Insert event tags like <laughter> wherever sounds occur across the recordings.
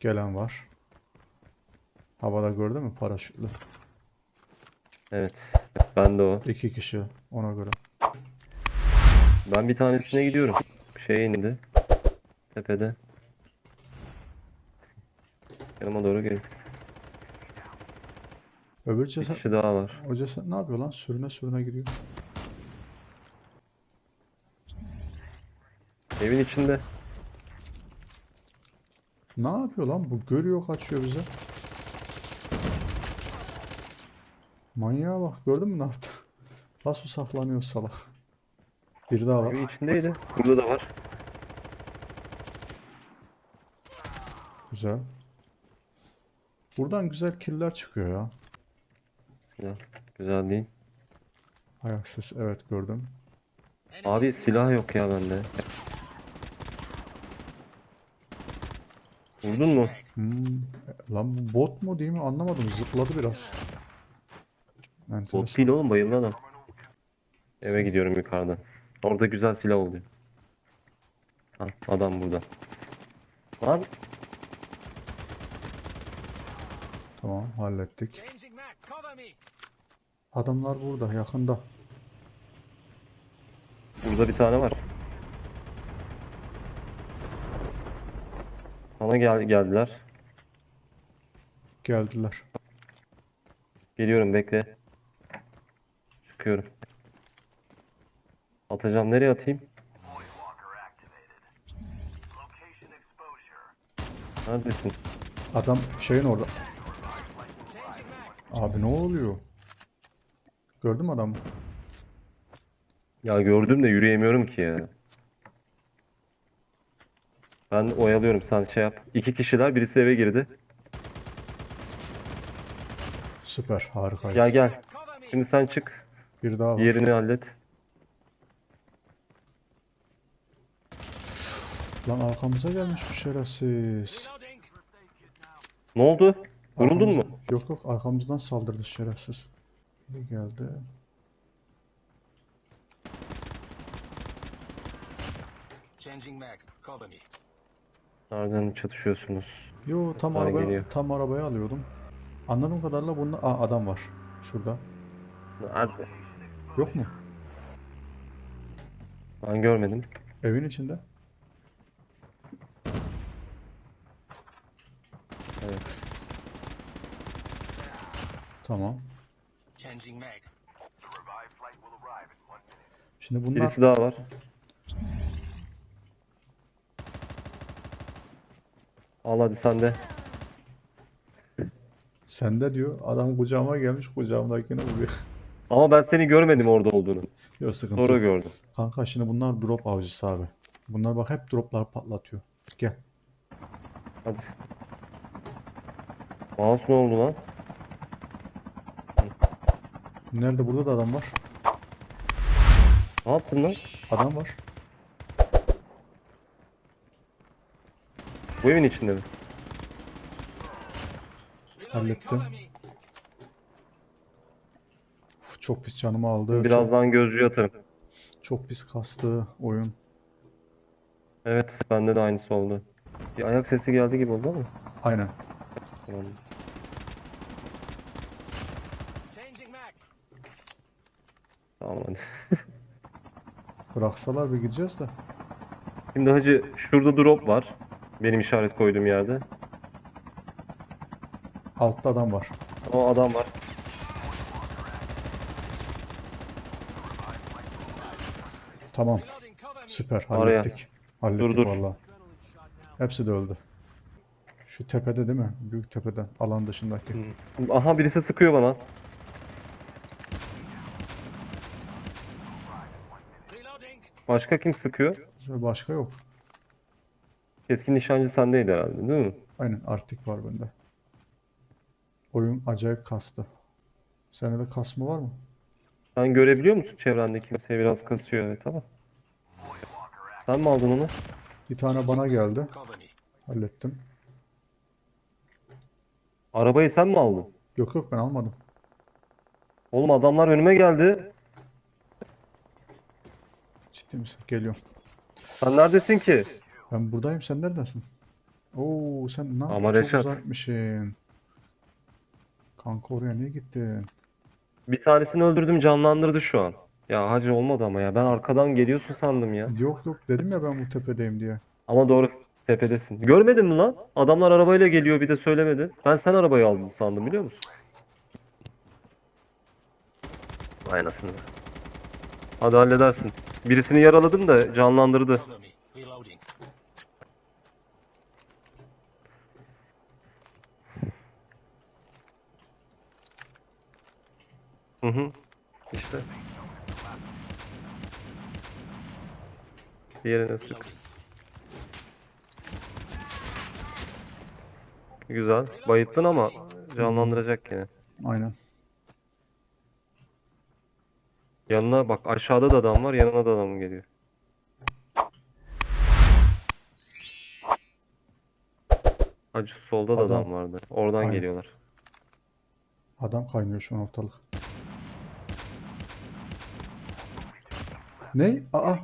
Gelen var. Havada gördün mü paraşütlü? Evet. Ben de o. İki kişi ona göre. Ben bir tanesine gidiyorum. Şey indi. Tepede. Yanıma doğru gelin. Öbür ceset... Bir kişi daha var. O ceset ne yapıyor lan? Sürüne sürüne giriyor. Evin içinde. Ne yapıyor lan? Bu görüyor kaçıyor bize. Manyağa bak gördün mü ne yaptı? <laughs> Nasıl saklanıyor salak. Bir daha var. Evin içindeydi. Burada da var. Güzel. Buradan güzel killer çıkıyor ya. Güzel. Güzel değil. Ayak sesi evet gördüm. Abi silah yok ya bende. Vurdun mu? Hmm. Lan bu bot mu değil mi anlamadım zıpladı biraz. Enteresan. Bot değil oğlum bayıldı adam. Eve gidiyorum yukarıdan. Orada güzel silah oluyor. Ha, adam burada. Lan Tamam hallettik. Adamlar burada yakında. burada bir tane var. Bana gel geldiler. Geldiler. Geliyorum bekle. Çıkıyorum. Atacağım nereye atayım? Neredesin? Adam şeyin orada. Abi ne oluyor? Gördün mü adamı? Ya gördüm de yürüyemiyorum ki ya. Ben oyalıyorum sen şey yap. İki kişiler birisi eve girdi. Süper harikayız. Gel gel. Şimdi sen çık. Bir daha var. Diğerini hallet. Lan arkamıza gelmiş bu şerefsiz. Ne oldu? Vuruldun mu? Yok yok arkamızdan saldırdı şerefsiz. Bir geldi. Changing mag, cover me. Nereden çatışıyorsunuz? Yo tam arabaya geliyor. tam arabaya alıyordum. Anladığım kadarıyla bunda Aa, adam var. Şurada. Nerede? Yok mu? Ben görmedim. Evin içinde. Evet. Tamam. Şimdi bunlar Birisi daha var. Al hadi sen de. sende diyor. Adam kucağıma gelmiş kucağımdakini vuruyor. Ama ben seni görmedim orada olduğunu. Yok sıkıntı Sonra yok. gördüm. Kanka şimdi bunlar drop avcısı abi. Bunlar bak hep droplar patlatıyor. Gel. Hadi. Mouse ne oldu lan? Nerede? Burada da adam var. Ne yaptın lan? Adam var. Bu evin içinde mi? Hallettim. Uf, çok pis canımı aldı. Birazdan gözcüye atarım. çok pis kastı oyun. Evet, bende de aynısı oldu. Bir ayak sesi geldi gibi oldu ama. Aynen. Tamam. Tamam hadi. <laughs> Bıraksalar bir gideceğiz de. Şimdi hacı şurada drop var. Benim işaret koyduğum yerde. Altta adam var. O adam var. Tamam. Süper. Oraya. Hallettik. Hallettik Dur, dur. valla. Hepsi de öldü. Şu tepede değil mi? Büyük tepeden. Alan dışındaki. Aha birisi sıkıyor bana. Başka kim sıkıyor? Başka yok. Keskin nişancı sendeydi herhalde değil mi? Aynen Arctic var bende. Oyun acayip kastı. Sende de kasma var mı? Sen görebiliyor musun çevrende kimseye biraz kasıyor evet ama. Sen mi aldın onu? Bir tane bana geldi. Hallettim. Arabayı sen mi aldın? Yok yok ben almadım. Oğlum adamlar önüme geldi. Ciddi misin? Geliyorum. Sen neredesin ki? Ben buradayım sen neredesin? Oo sen ne Ama yaptın? Çok Reşat. uzakmışsın. Kanka oraya niye gittin? Bir tanesini öldürdüm canlandırdı şu an. Ya hacı olmadı ama ya. Ben arkadan geliyorsun sandım ya. Yok yok dedim ya ben bu tepedeyim diye. Ama doğru tepedesin. Görmedin mi lan? Adamlar arabayla geliyor bir de söylemedi. Ben sen arabayı aldın sandım biliyor musun? Aynasını. Hadi halledersin. Birisini yaraladım da canlandırdı. Cover me. Reloading. Hı hı. İşte. Diğerine sık. Güzel. Bayıttın ama canlandıracak yine. Aynen. Yanına bak aşağıda da adam var yanına da adam geliyor. Hacı solda da Adam. adam vardı. Oradan Aynen. geliyorlar. Adam kaynıyor şu an ortalık. Ne? Aa.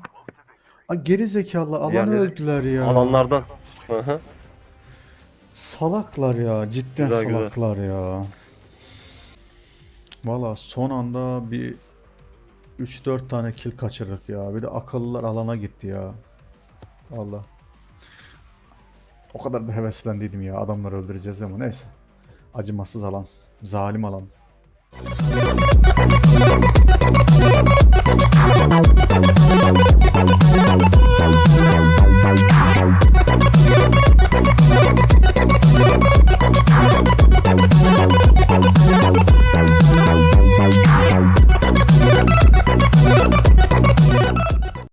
Aa geri zekalı alanı Diğerleri- öldüler ya. Alanlardan. Hı hı. Salaklar ya. Cidden Güzel, güzel. salaklar ya. Valla son anda bir 3-4 tane kill kaçırdık ya. Bir de akıllılar alana gitti ya. Valla. O kadar da heveslendiydim ya. Adamları öldüreceğiz ama neyse. Acımasız alan. Zalim alan.